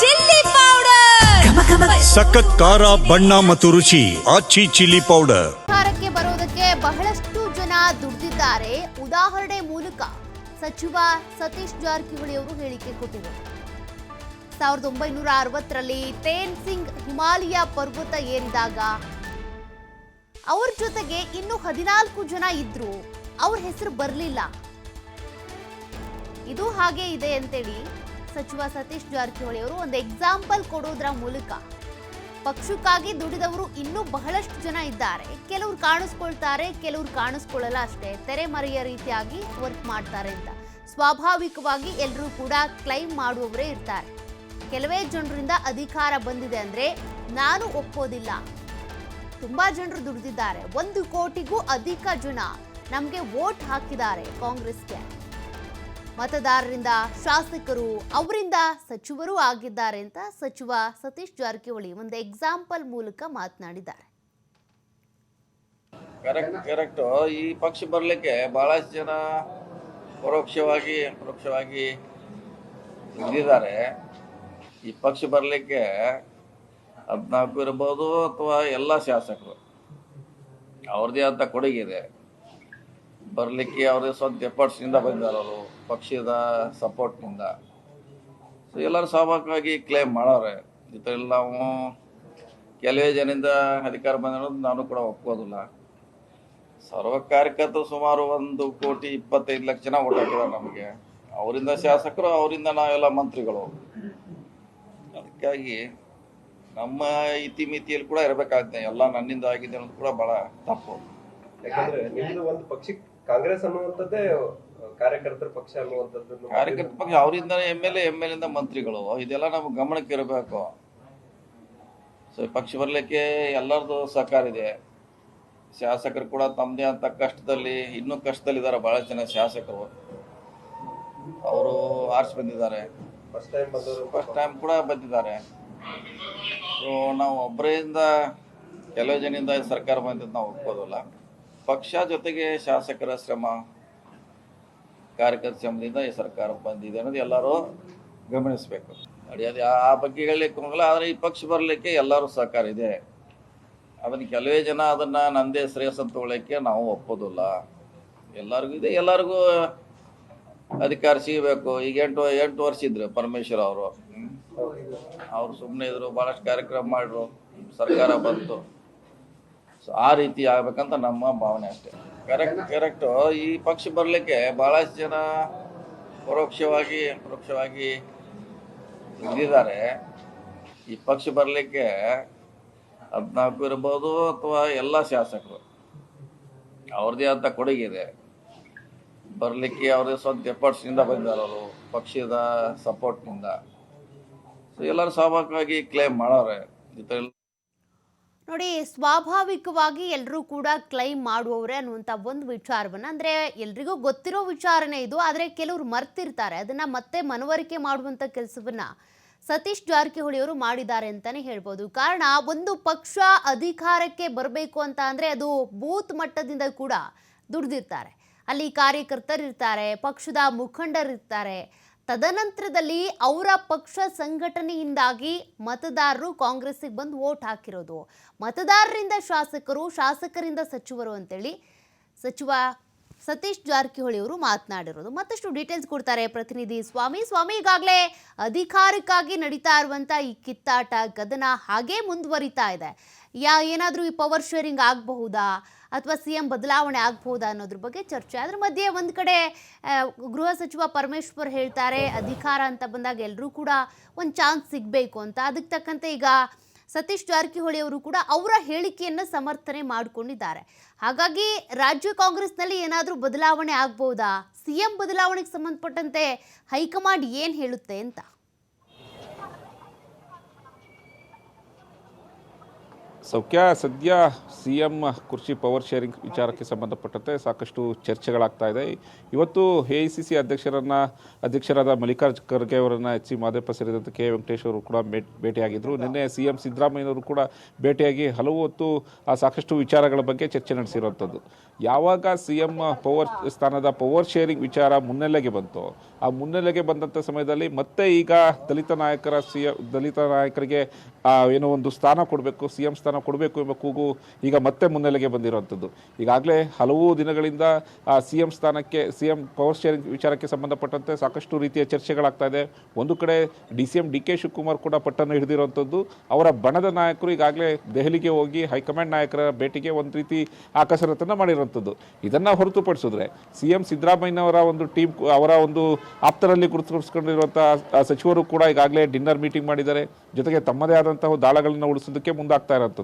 Chilli powder. ಸಖತ್ ಖಾರ ಬಣ್ಣ ಮತ್ತು ರುಚಿ ಆಚಿ ಚಿಲ್ಲಿ ಪೌಡರ್. ಸರ್ಕಾರಕ್ಕೆ ಬರೋದಕ್ಕೆ ಬಹಳಷ್ಟು ಜನ ದುಡಿದಿದ್ದಾರೆ. ಉದಾಹರಣೆ ಮೂಲಕ ಸಚಿವ ಸತೀಶ್ ಜಾರಕಿಹೊಳಿ ಅವರು ಹೇಳಿಕೆ ಕೊಟ್ಟಿದ್ದಾರೆ. ಸಾವಿರದ ಒಂಬೈನೂರ ಅರವತ್ತರಲ್ಲಿ ತೇನ್ ಸಿಂಗ್ ಹಿಮಾಲಯ ಪರ್ವತ ಏರಿದಾಗ ಅವ್ರ ಜೊತೆಗೆ ಇನ್ನು ಹದಿನಾಲ್ಕು ಜನ ಇದ್ರು. ಅವ್ರ ಹೆಸರು ಬರಲಿಲ್ಲ. ಇದು ಹಾಗೆ ಇದೆ ಅಂತೇಳಿ ಸಚಿವ ಸತೀಶ್ ಜಾರಕಿಹೊಳಿ ಅವರು ಒಂದು ಎಕ್ಸಾಂಪಲ್ ಕೊಡೋದ್ರ ಮೂಲಕ ಪಕ್ಷಕ್ಕಾಗಿ ದುಡಿದವರು ಇನ್ನೂ ಬಹಳಷ್ಟು ಜನ ಇದ್ದಾರೆ. ಕೆಲವ್ರು ಕಾಣಿಸ್ಕೊಳ್ತಾರೆ, ಕೆಲವ್ರು ಕಾಣಿಸ್ಕೊಳ್ಳಲ್ಲ ಅಷ್ಟೇ. ತೆರೆಮರೆಯ ರೀತಿಯಾಗಿ ವರ್ಕ್ ಮಾಡ್ತಾರೆ ಅಂತ. ಸ್ವಾಭಾವಿಕವಾಗಿ ಎಲ್ಲರೂ ಕೂಡ ಕ್ಲೈಮ್ ಮಾಡುವವರೇ ಇರ್ತಾರೆ. ಕೆಲವೇ ಜನರಿಂದ ಅಧಿಕಾರ ಬಂದಿದೆ ಅಂದ್ರೆ ನಾನು ಒಪ್ಪೋದಿಲ್ಲ. ತುಂಬಾ ಜನರು ದುಡಿದಿದ್ದಾರೆ. ಒಂದು ಕೋಟಿಗೂ ಅಧಿಕ ಜನ ನಮಗೆ ವೋಟ್ ಹಾಕಿದ್ದಾರೆ ಕಾಂಗ್ರೆಸ್ಗೆ. ಮತದಾರರಿಂದ ಶಾಸಕರು, ಅವರಿಂದ ಸಚಿವರು ಆಗಿದ್ದಾರೆ ಅಂತ ಸಚಿವ ಸತೀಶ್ ಜಾರಕಿಹೊಳಿ ಒಂದು ಎಕ್ಸಾಂಪಲ್ ಮೂಲಕ ಮಾತನಾಡಿದ್ದಾರೆ. ಕರೆಕ್ಟ್ ಕರೆಕ್ಟ್ ಈ ಪಕ್ಷ ಬರಲಿಕ್ಕೆ ಬಹಳಷ್ಟು ಜನ ಪರೋಕ್ಷವಾಗಿ ಪರೋಕ್ಷವಾಗಿ ಇದ್ದಿದ್ದಾರೆ ಈ ಪಕ್ಷ ಬರಲಿಕ್ಕೆ ಹದಿನಾಲ್ಕು ಇರ್ಬೋದು ಅಥವಾ ಎಲ್ಲ ಶಾಸಕರು. ಅವ್ರದ್ದೇ ಅಂತ ಕೊಡುಗೆ ಇದೆ. ಬರಲಿಕ್ಕೆ ಅವರೇ ಸ್ವಂತ ಎಫರ್ಟ್ಸ್ನಿಂದ ಬಂದಿದ್ದಾರೆ ಅವರು, ಪಕ್ಷದ ಸಪೋರ್ಟ್ನಿಂದ. ಸೊ ಎಲ್ಲರೂ ಸ್ವಾಭಾವಿಕವಾಗಿ ಕ್ಲೇಮ್ ಮಾಡೋರೆ. ಇದರಲ್ಲಿ ನಾವು ಕೆಲವೇ ಜನರಿಂದ ಅಧಿಕಾರ ಬಂದಿರೋದು ನಾನು ಕೂಡ ಒಪ್ಕೋದಿಲ್ಲ. ಸರ್ವ ಕಾರ್ಯಕರ್ತರು ಸುಮಾರು ಒಂದು ಕೋಟಿ ಇಪ್ಪತ್ತೈದು ಲಕ್ಷ ಜನ ಓಟ್ ಹಾಕಿದ್ದಾರೆ ನಮಗೆ. ಅವರಿಂದ ಶಾಸಕರು, ಅವರಿಂದ ನಾವೆಲ್ಲ ಮಂತ್ರಿಗಳು. ಅದಕ್ಕಾಗಿ ನಮ್ಮ ಇತಿಮಿತಿಯಲ್ಲಿ ಕೂಡ ಇರಬೇಕಾಗುತ್ತೆ. ಎಲ್ಲ ನನ್ನಿಂದ ಆಗಿದೆ ಅನ್ನೋದು ಕೂಡ ಬಹಳ ತಪ್ಪು. ಯಾಕಂದ್ರೆ ಒಂದು ಪಕ್ಷ ಕಾಂಗ್ರೆಸ್ ಅನ್ನುವಂಥದ್ದೇ ಕಾರ್ಯಕರ್ತರ ಪಕ್ಷ ಅನ್ನುವಂಥದ್ದು ಕಾರ್ಯಕರ್ತ ಪಕ್ಷ ಅವರಿಂದ M L A M L ಎಂದ ಮಂತ್ರಿಗಳು. ಇದೆಲ್ಲ ನಮ್ಗೆ ಗಮನಕ್ಕೆ ಇರಬೇಕು. ಸೊ ಪಕ್ಷ ಬರಲಿಕ್ಕೆ ಎಲ್ಲರದು ಸಹಕಾರ ಇದೆ. ಶಾಸಕರು ಕೂಡ ತಮ್ಮದೇ ಅಂತ ಕಷ್ಟದಲ್ಲಿ ಇನ್ನೂ ಕಷ್ಟದಲ್ಲಿದ್ದಾರೆ ಬಹಳ ಜನ ಶಾಸಕರು. ಅವರು ಆರ್ಸ್ ಬಂದಿದ್ದಾರೆ. ಫಸ್ಟ್ ಟೈಮ್ ಫಸ್ಟ್ ಟೈಮ್ ಕೂಡ ಬಂದಿದ್ದಾರೆ. ಸೊ ನಾವು ಒಬ್ಬರಿಂದ ಕೆಲವು ಜನಿಂದ ಸರ್ಕಾರ ಬಂದಿದ್ದು ನಾವು ಒಪ್ಕೋದಿಲ್ಲ. ಪಕ್ಷ ಜೊತೆಗೆ ಶಾಸಕರ ಶ್ರಮ, ಕಾರ್ಯಕರ್ತ ಶ್ರಮದಿಂದ ಈ ಸರ್ಕಾರ ಬಂದಿದೆ ಅನ್ನೋದು ಎಲ್ಲರೂ ಗಮನಿಸಬೇಕು. ಅದು ಆ- ಬಗ್ಗೆ ಹೇಳಲಿಕ್ಕೆ ಹೋಗಲ್ಲ, ಆದರೆ ಈ ಪಕ್ಷ ಬರಲಿಕ್ಕೆ ಎಲ್ಲರೂ ಸಹಕಾರ ಇದೆ. ಅದನ್ನು ಕೆಲವೇ ಜನ ಅದನ್ನು ನಂದೇ ಶ್ರೇಯಸ್ ಅಂತ ನಾವು ಒಪ್ಪೋದಿಲ್ಲ. ಎಲ್ಲರಿಗೂ ಇದೆ, ಎಲ್ಲರಿಗೂ ಅಧಿಕಾರ ಸಿಗಬೇಕು. ಈಗ ಎಂಟು ಎಂಟು ವರ್ಷ ಇದ್ರು ಪರಮೇಶ್ವರ್ ಅವರು. ಅವರು ಸುಮ್ಮನೆ ಇದ್ರು ಭಾಳಷ್ಟು ಕಾರ್ಯಕ್ರಮ ಮಾಡಿದ್ರು ಸರ್ಕಾರ ಬಂತು. ಸೊ ಆ ರೀತಿ ಆಗ್ಬೇಕಂತ ನಮ್ಮ ಭಾವನೆ ಅಷ್ಟೇ. ಕರೆಕ್ಟ್ ಕರೆಕ್ಟು ಈ ಪಕ್ಷ ಬರಲಿಕ್ಕೆ ಭಾಳಷ್ಟು ಜನ ಪರೋಕ್ಷವಾಗಿ ಪರೋಕ್ಷವಾಗಿ ಇದ್ದಿದ್ದಾರೆ. ಈ ಪಕ್ಷ ಬರಲಿಕ್ಕೆ ಹದಿನಾಲ್ಕು ಇರ್ಬೋದು ಅಥವಾ ಎಲ್ಲ ಶಾಸಕರು. ಅವ್ರದೇ ಅಂತ ಕೊಡುಗೆ ಇದೆ. ಬರಲಿಕ್ಕೆ ಅವ್ರದೇ ಸ್ವಂತ ಎಫರ್ಟ್ಸ್ನಿಂದ ಅವರು, ಪಕ್ಷದ ಸಪೋರ್ಟ್ನಿಂದ ಸೊ ಎಲ್ಲರೂ ಸ್ವಾಭಾವಿಕವಾಗಿ ಕ್ಲೇಮ್ ಮಾಡೋರೆ. ಜೊತೆಲಿ ನೋಡಿ, ಸ್ವಾಭಾವಿಕವಾಗಿ ಎಲ್ಲರೂ ಕೂಡ ಕ್ಲೈಮ್ ಮಾಡುವವರೇ ಅನ್ನುವಂಥ ಒಂದು ವಿಚಾರವನ್ನ, ಅಂದ್ರೆ ಎಲ್ರಿಗೂ ಗೊತ್ತಿರೋ ವಿಚಾರನೇ ಇದು, ಆದರೆ ಕೆಲವರು ಮರ್ತಿರ್ತಾರೆ. ಅದನ್ನ ಮತ್ತೆ ಮನವರಿಕೆ ಮಾಡುವಂಥ ಕೆಲಸವನ್ನ ಸತೀಶ್ ಜಾರಕಿಹೊಳಿ ಅವರು ಮಾಡಿದ್ದಾರೆ ಅಂತಾನೆ ಹೇಳ್ಬೋದು. ಕಾರಣ, ಒಂದು ಪಕ್ಷ ಅಧಿಕಾರಕ್ಕೆ ಬರಬೇಕು ಅಂತ ಅಂದ್ರೆ ಅದು ಬೂತ್ ಮಟ್ಟದಿಂದ ಕೂಡ ದುಡ್ದಿರ್ತಾರೆ. ಅಲ್ಲಿ ಕಾರ್ಯಕರ್ತರಿರ್ತಾರೆ, ಪಕ್ಷದ ಮುಖಂಡರಿರ್ತಾರೆ ತದನಂತರದಲ್ಲಿ ಅವರ ಪಕ್ಷ ಸಂಘಟನೆಯಿಂದಾಗಿ ಮತದಾರರು ಕಾಂಗ್ರೆಸ್ಸಿಗೆ ಬಂದು ವೋಟ್ ಹಾಕಿರೋದು. ಮತದಾರರಿಂದ ಶಾಸಕರು, ಶಾಸಕರಿಂದ ಸಚಿವರು ಅಂತೇಳಿ ಸಚಿವ ಸತೀಶ್ ಜಾರಕಿಹೊಳಿ ಅವರು ಮಾತನಾಡಿರೋದು. ಮತ್ತಷ್ಟು ಡೀಟೇಲ್ಸ್ ಕೊಡ್ತಾರೆ ಪ್ರತಿನಿಧಿ ಸ್ವಾಮಿ. ಸ್ವಾಮಿ, ಈಗಾಗಲೇ ಅಧಿಕಾರಕ್ಕಾಗಿ ನಡೀತಾ ಇರುವಂತ ಈ ಕಿತ್ತಾಟ ಗದನ ಹಾಗೇ ಮುಂದುವರಿತಾ ಇದೆ. ಯಾ, ಏನಾದರೂ ಈ ಪವರ್ ಶೇರಿಂಗ್ ಆಗಬಹುದಾ? ಅಥವಾ ಸಿ ಎಂ ಬದಲಾವಣೆ ಆಗಬಹುದಾ ಅನ್ನೋದ್ರ ಬಗ್ಗೆ ಚರ್ಚೆ. ಅದ್ರ ಮಧ್ಯೆ ಒಂದು ಕಡೆ ಗೃಹ ಸಚಿವ ಪರಮೇಶ್ವರ್ ಹೇಳ್ತಾರೆ, ಅಧಿಕಾರ ಅಂತ ಬಂದಾಗ ಎಲ್ಲರೂ ಕೂಡ ಒಂದು ಚಾನ್ಸ್ ಸಿಗಬೇಕು ಅಂತ. ಅದಕ್ಕೆ ತಕ್ಕಂತೆ ಈಗ ಸತೀಶ್ ಜಾರಕಿಹೊಳಿ ಅವರು ಕೂಡ ಅವರ ಹೇಳಿಕೆಯನ್ನು ಸಮರ್ಥನೆ ಮಾಡಿಕೊಂಡಿದ್ದಾರೆ. ಹಾಗಾಗಿ ರಾಜ್ಯ ಕಾಂಗ್ರೆಸ್ನಲ್ಲಿ ಏನಾದರೂ ಬದಲಾವಣೆ ಆಗ್ಬೋದಾ? ಸಿ ಎಂ ಬದಲಾವಣೆಗೆ ಸಂಬಂಧಪಟ್ಟಂತೆ ಹೈಕಮಾಂಡ್ ಏನು ಹೇಳುತ್ತೆ ಅಂತ? ಸೌಖ್ಯ, ಸದ್ಯ ಸಿ ಎಂ ಕುರ್ಚಿ ಪವರ್ ಶೇರಿಂಗ್ ವಿಚಾರಕ್ಕೆ ಸಂಬಂಧಪಟ್ಟಂತೆ ಸಾಕಷ್ಟು ಚರ್ಚೆಗಳಾಗ್ತಾ ಇದೆ. ಇವತ್ತು ಎ ಐ ಸಿ ಸಿ ಅಧ್ಯಕ್ಷರನ್ನು, ಅಧ್ಯಕ್ಷರಾದ ಮಲ್ಲಿಕಾರ್ಜುನ ಖರ್ಗೆ ಅವರನ್ನು ಎಚ್ ಸಿ ಮಾದೇಪ ಸೇರಿದಂತೆ ಕೆ ವೆಂಕಟೇಶ್ ಅವರು ಕೂಡ ಭೇಟ್- ಭೇಟಿಯಾಗಿದ್ದರು ನಿನ್ನೆ ಸಿ ಎಂ ಸಿದ್ದರಾಮಯ್ಯನವರು ಕೂಡ ಭೇಟಿಯಾಗಿ ಹಲವು ಹೊತ್ತು ಆ ಸಾಕಷ್ಟು ವಿಚಾರಗಳ ಬಗ್ಗೆ ಚರ್ಚೆ ನಡೆಸಿರುವಂಥದ್ದು. ಯಾವಾಗ ಸಿ ಎಂ ಪವರ್ ಸ್ಥಾನದ ಪವರ್ ಶೇರಿಂಗ್ ವಿಚಾರ ಮುನ್ನೆಲೆಗೆ ಬಂತು, ಆ ಮುನ್ನೆಲೆಗೆ ಬಂದಂಥ ಸಮಯದಲ್ಲಿ ಮತ್ತೆ ಈಗ ದಲಿತ ನಾಯಕರ ಸಿ ದಲಿತ ನಾಯಕರಿಗೆ ಏನೋ ಒಂದು ಸ್ಥಾನ ಕೊಡಬೇಕು, ಸಿ ಎಂ ಸ್ಥಾನ ಕೊಡಬೇಕು ಎಂಬ ಕೂಗು ಈಗ ಮತ್ತೆ ಮುನ್ನೆಲೆಗೆ ಬಂದಿರುವಂಥದ್ದು. ಈಗಾಗಲೇ ಹಲವು ದಿನಗಳಿಂದ ಸಿ ಎಂ ಸ್ಥಾನಕ್ಕೆ ಸಿ ಎಂ ಪವರ್ ಶೇರಿಂಗ್ ವಿಚಾರಕ್ಕೆ ಸಂಬಂಧಪಟ್ಟಂತೆ ಸಾಕಷ್ಟು ರೀತಿಯ ಚರ್ಚೆಗಳಾಗ್ತಾ ಇದೆ. ಒಂದು ಕಡೆ D C M D K Shivakumar ಕೂಡ ಪಟ್ಟನ್ನು ಹಿಡಿದಿರುವಂಥದ್ದು. ಅವರ ಬಣದ ನಾಯಕರು ಈಗಾಗಲೇ ದೆಹಲಿಗೆ ಹೋಗಿ ಹೈಕಮಾಂಡ್ ನಾಯಕರ ಭೇಟಿಗೆ ಒಂದು ರೀತಿ ಆ ಕಸರತ್ತನ್ನು ಮಾಡಿರುವಂಥದ್ದು. ಇದನ್ನು ಹೊರತುಪಡಿಸಿದ್ರೆ ಸಿ ಎಂ ಸಿದ್ದರಾಮಯ್ಯನವರ ಒಂದು ಟೀಮ್, ಅವರ ಒಂದು ಆಪ್ತರಲ್ಲಿ ಗುರುತಿಸ್ಕೊಂಡಿರುವಂಥ ಸಚಿವರು ಕೂಡ ಈಗಾಗಲೇ ಡಿನ್ನರ್ ಮೀಟಿಂಗ್ ಮಾಡಿದ್ದಾರೆ. ಜೊತೆಗೆ ತಮ್ಮದೇ ಆದಂತಹ ದಾಳಗಳನ್ನು ಉಳಿಸೋದಕ್ಕೆ ಮುಂದಾಗ್ತಾ ಇರೋಂಥದ್ದು.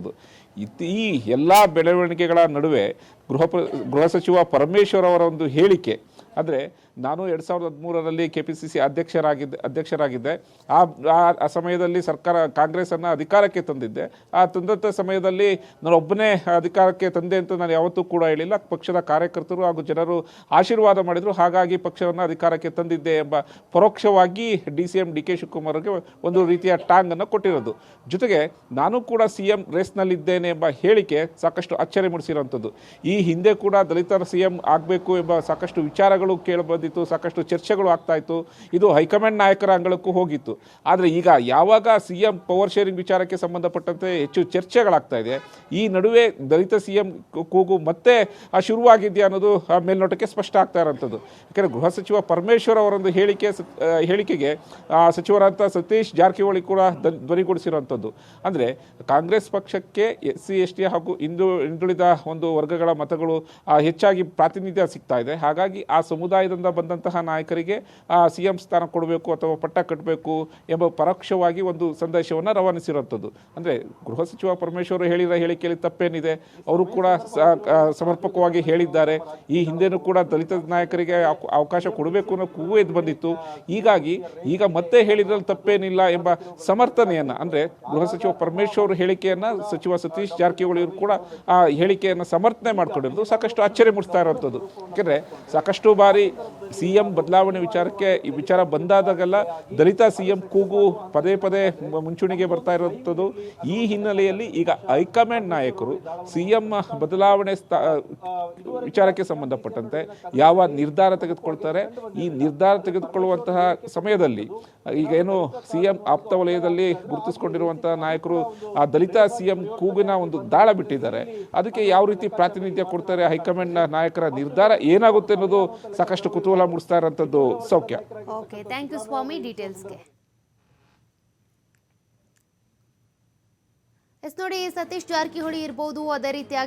ಇತ್ ಈ ಎಲ್ಲ ಬೆಳವಣಿಗೆಗಳ ನಡುವೆ ಗೃಹ ಗೃಹ ಸಚಿವ ಪರಮೇಶ್ವರ್ ಅವರ ಒಂದು ಹೇಳಿಕೆ. ಅಂದರೆ ನಾನು ಎರಡು ಸಾವಿರದ ಹದಿಮೂರರಲ್ಲಿ ಕೆ ಪಿ ಸಿ ಸಿ ಅಧ್ಯಕ್ಷರಾಗಿದ್ದ, ಅಧ್ಯಕ್ಷರಾಗಿದ್ದೆ. ಆ, ಆ- ಸಮಯದಲ್ಲಿ ಸರ್ಕಾರ, ಕಾಂಗ್ರೆಸ್ಸನ್ನು ಅಧಿಕಾರಕ್ಕೆ ತಂದಿದ್ದೆ. ಆ ತಂದಂಥ ಸಮಯದಲ್ಲಿ ನಾನು ಒಬ್ಬನೇ ಅಧಿಕಾರಕ್ಕೆ ತಂದೆ ಅಂತ ನಾನು ಯಾವತ್ತೂ ಕೂಡ ಹೇಳಿಲ್ಲ. ಪಕ್ಷದ ಕಾರ್ಯಕರ್ತರು ಹಾಗೂ ಜನರು ಆಶೀರ್ವಾದ ಮಾಡಿದರು. ಹಾಗಾಗಿ ಪಕ್ಷವನ್ನು ಅಧಿಕಾರಕ್ಕೆ ತಂದಿದ್ದೆ ಎಂಬ ಪರೋಕ್ಷವಾಗಿ D C M D K ಶಿವಕುಮಾರ್ಗೆ ಒಂದು ರೀತಿಯ ಟಾಂಗನ್ನು ಕೊಟ್ಟಿರೋದು. ಜೊತೆಗೆ ನಾನು ಕೂಡ ಸಿ ಎಂ ರೇಸ್ನಲ್ಲಿದ್ದೇನೆ ಎಂಬ ಹೇಳಿಕೆ ಸಾಕಷ್ಟು ಅಚ್ಚರಿ ಮೂಡಿಸಿರುವಂಥದ್ದು. ಈ ಹಿಂದೆ ಕೂಡ ದಲಿತರ ಸಿ ಎಂ ಆಗಬೇಕು ಎಂಬ ಸಾಕಷ್ಟು ವಿಚಾರಗಳು ಕೇಳಿಬಂದಿತ್ತು ಸಾಕಷ್ಟು ಚರ್ಚೆಗಳು ಆಗ್ತಾ ಇತ್ತು. ಇದು ಹೈಕಮಾಂಡ್ ನಾಯಕರ ಅಂಗಳಕ್ಕೂ ಹೋಗಿತ್ತು. ಆದರೆ ಈಗ ಯಾವಾಗ ಸಿ ಎಂ ಪವರ್ ಶೇರಿಂಗ್ ವಿಚಾರಕ್ಕೆ ಸಂಬಂಧಪಟ್ಟಂತೆ ಹೆಚ್ಚು ಚರ್ಚೆಗಳಾಗ್ತಾ ಇದೆ, ಈ ನಡುವೆ ದಲಿತ ಸಿ ಎಂ ಕೂಗು ಮತ್ತೆ ಶುರುವಾಗಿದೆಯಾ ಅನ್ನೋದು ಮೇಲ್ನೋಟಕ್ಕೆ ಸ್ಪಷ್ಟ ಆಗ್ತಾ ಇರೋಂಥದ್ದು. ಯಾಕಂದರೆ ಗೃಹ ಸಚಿವ ಪರಮೇಶ್ವರ್ ಅವರೊಂದು ಹೇಳಿಕೆ ಹೇಳಿಕೆಗೆ ಸಚಿವರಾದಂಥ ಸತೀಶ್ ಜಾರಕಿಹೊಳಿ ಕೂಡ ಧ್ವನಿಗೊಳಿಸಿರುವಂಥದ್ದು ಅಂದರೆ ಕಾಂಗ್ರೆಸ್ ಪಕ್ಷಕ್ಕೆ ಎಸ್ ಸಿ ಎಸ್ ಟಿ ಹಾಗೂ ಹಿಂದು, ಹಿಂದುಳಿದ ಒಂದು ವರ್ಗಗಳ ಮತಗಳು ಹೆಚ್ಚಾಗಿ ಪ್ರಾತಿನಿಧ್ಯ ಸಿಗ್ತಾ ಇದೆ. ಹಾಗಾಗಿ ಆ ಸಮುದಾಯದಿಂದ ಬಂದಂತಹ ನಾಯಕರಿಗೆ ಸಿ ಎಂ ಸ್ಥಾನ ಕೊಡಬೇಕು ಅಥವಾ ಪಟ್ಟ ಕಟ್ಟಬೇಕು ಎಂಬ ಪರೋಕ್ಷವಾಗಿ ಒಂದು ಸಂದೇಶವನ್ನು ರವಾನಿಸಿರುವಂಥದ್ದು. ಅಂದರೆ ಗೃಹ ಸಚಿವ ಪರಮೇಶ್ವರ್ ಹೇಳಿದ ಹೇಳಿಕೆಯಲ್ಲಿ ತಪ್ಪೇನಿದೆ. ಅವರು ಕೂಡ ಸಮರ್ಪಕವಾಗಿ ಹೇಳಿದ್ದಾರೆ. ಈ ಹಿಂದೆನೂ ಕೂಡ ದಲಿತ ನಾಯಕರಿಗೆ ಅವಕ- ಅವಕಾಶ ಕೊಡಬೇಕು ಅನ್ನೋ ಕೂಗು ಎದ್ದು ಬಂದಿತ್ತು. ಹೀಗಾಗಿ ಈಗ ಮತ್ತೆ ಹೇಳಿದ್ರಲ್ಲಿ ತಪ್ಪೇನಿಲ್ಲ ಎಂಬ ಸಮರ್ಥನೆಯನ್ನು, ಅಂದರೆ ಗೃಹ ಸಚಿವ ಪರಮೇಶ್ವರ್ ಹೇಳಿಕೆಯನ್ನು ಸಚಿವ ಸತೀಶ್ ಜಾರಕಿಹೊಳಿ ಅವರು ಕೂಡ ಆ ಹೇಳಿಕೆಯನ್ನು ಸಮರ್ಥನೆ ಮಾಡ್ಕೊಂಡಿರೋದು ಸಾಕಷ್ಟು ಅಚ್ಚರಿ ಮೂಡಿಸ್ತಾ ಇರುವಂಥದ್ದು. ಯಾಕೆಂದರೆ ಸಾಕಷ್ಟು ಬಾರಿ ಸಿ ಎಂ ಬದಲಾವಣೆ ವಿಚಾರಕ್ಕೆ ಈ ವಿಚಾರ ಬಂದಾದಾಗೆಲ್ಲ ದಲಿತ ಸಿ ಎಂ ಕೂಗು ಪದೇ ಪದೇ ಮುಂಚೂಣಿಗೆ ಬರ್ತಾ ಇರುವಂಥದ್ದು. ಈ ಹಿನ್ನೆಲೆಯಲ್ಲಿ ಈಗ ಹೈಕಮಾಂಡ್ ನಾಯಕರು ಸಿ ಎಂ ಬದಲಾವಣೆ ವಿಚಾರಕ್ಕೆ ಸಂಬಂಧಪಟ್ಟಂತೆ ಯಾವ ನಿರ್ಧಾರ ತೆಗೆದುಕೊಳ್ತಾರೆ. ಈ ನಿರ್ಧಾರ ತೆಗೆದುಕೊಳ್ಳುವಂತಹ ಸಮಯದಲ್ಲಿ ಈಗ ಏನು ಸಿ ಎಂ ಆಪ್ತ ವಲಯದಲ್ಲಿ ಗುರುತಿಸಿಕೊಂಡಿರುವಂತಹ ನಾಯಕರು ಆ ದಲಿತ ಸಿ ಎಂ ಕೂಗಿನ ಒಂದು ದಾಳ ಬಿಟ್ಟಿದ್ದಾರೆ. ಅದಕ್ಕೆ ಯಾವ ರೀತಿ ಪ್ರಾತಿನಿಧ್ಯ ಕೊಡ್ತಾರೆ ಹೈಕಮಾಂಡ್ನ ನಾಯಕರ ನಿರ್ಧಾರ ಏನಾಗುತ್ತೆ ಅನ್ನೋದು ಸಾಕಷ್ಟು ಕುತೂಹಲ ಮೂಡಿಸ್ತಾ ಇರೋಂಥದ್ದು ಸೌಖ್ಯ. ಥ್ಯಾಂಕ್ ಯು ಸ್ವಾಮಿ ಡೀಟೇಲ್ಸ್ಗೆ ಎಸ್ ನೋಡಿ ಸತೀಶ್ ಜಾರಕಿಹೊಳಿ ಇರ್ಬೋದು ಅದೇ ರೀತಿಯಾಗಿ